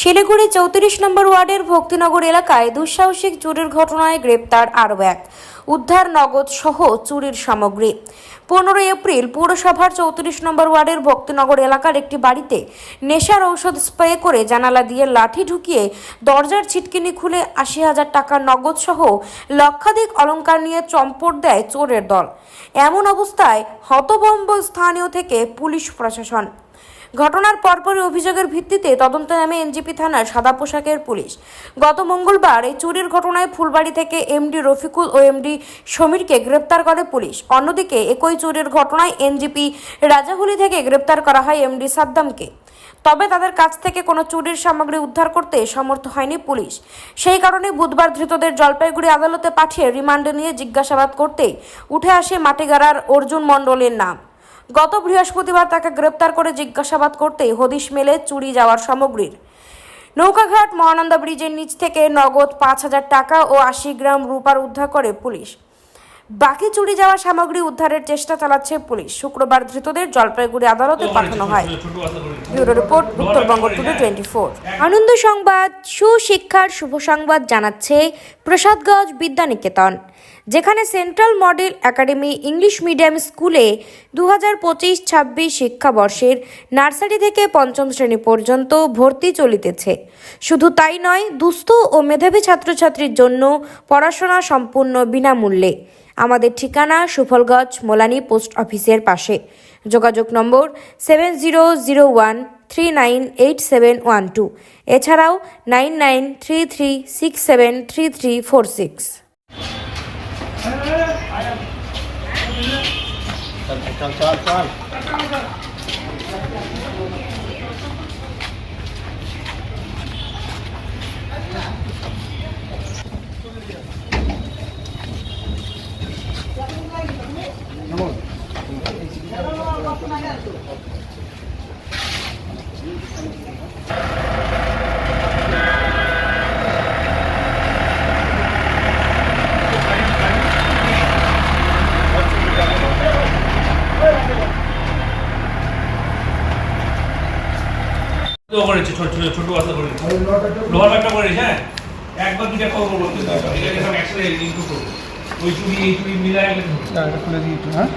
শিলিগুড়ি চৌত্রিশ নম্বর ওয়ার্ডের ভক্তিনগর এলাকায় দুঃসাহসিক চুরির ঘটনায় গ্রেপ্তার আরও এক। উদ্ধার নগদ সহ চুরির সামগ্রী। পনেরোই এপ্রিল পৌরসভার চৌত্রিশ নম্বর ওয়ার্ডের ভক্তিনগর এলাকার একটি বাড়িতে নেশার ঔষধ স্প্রে করে জানালা দিয়ে লাঠি ঢুকিয়ে দরজার ছিটকিনি খুলে আশি হাজার টাকা নগদ সহ লক্ষাধিক অলঙ্কার নিয়ে চম্পট দেয় চোরের দল। এমন অবস্থায় হতবম্ব স্থানীয় থেকে পুলিশ প্রশাসন। ঘটনার পরপরই অভিযোগের ভিত্তিতে তদন্তে নামে এনজিপি থানার সাদা পোশাকের পুলিশ। গত মঙ্গলবার এই চুরির ঘটনায় ফুলবাড়ি থেকে এমডি রফিকুল ও এমডি সমীরকে গ্রেপ্তার করে পুলিশ। অন্যদিকে একই চুরির ঘটনায় এনজিপি রাজাহুলি থেকে গ্রেপ্তার করা হয় এমডি সাদ্দামকে। তবে তাদের কাছ থেকে কোনো চুরির সামগ্রী উদ্ধার করতে সমর্থ হয়নি পুলিশ। সেই কারণে বুধবার ধৃতদের জলপাইগুড়ি আদালতে পাঠিয়ে রিমান্ডে নিয়ে জিজ্ঞাসাবাদ করতে উঠে আসে মাটিগাড়ার অর্জুন মণ্ডলের নাম। গত বৃহস্পতিবার তাকে গ্রেপ্তার করে জিজ্ঞাসাবাদ করতে হদিশ মেলে চুরি যাওয়ার সামগ্রীর। নৌকাঘাট মহানন্দা ব্রিজের নিচ থেকে নগদ পাঁচ হাজার টাকা ও আশি গ্রাম রূপার উদ্ধার করে পুলিশ। বাকি চুরি যাওয়া সামগ্রী উদ্ধারের চেষ্টা চালাচ্ছে পুলিশ। শুক্রবার ধৃতদের জলপাইগুড়ি আদালতে পাঠানো হয়। Bureau report, Uttarbanga today twenty four আনন্দ সংবাদ, সুশিক্ষার শুভ সংবাদ জানাচ্ছে প্রসাদগঞ্জ বিদ্যানিকেতন। যেখানে central model academy English medium স্কুলে দু হাজার পঁচিশ ছাব্বিশ শিক্ষাবর্ষের নার্সারি থেকে পঞ্চম শ্রেণি পর্যন্ত ভর্তি চলিতেছে। শুধু তাই নয়, দুস্থ ও মেধাবী ছাত্রছাত্রীর জন্য পড়াশোনা সম্পূর্ণ বিনামূল্যে। আমাদের ঠিকানা সুফলগঞ্জ, মোলানি পোস্ট অফিসের পাশে। যোগাযোগ number seven zero zero one three nine eight seven one two. এছাড়াও nine nine three three six seven three three four six. चल Thank you. করেছে ছোট ছোট ছোট বাচ্চা করেছে লোহার ব্যাগটা করেছে হ্যাঁ? একবার দুটা খবর এটাকে সব একসাথে লিঙ্ক ওই চুরি, এই চুরি মিলায় খুলে দিই একটু হ্যাঁ?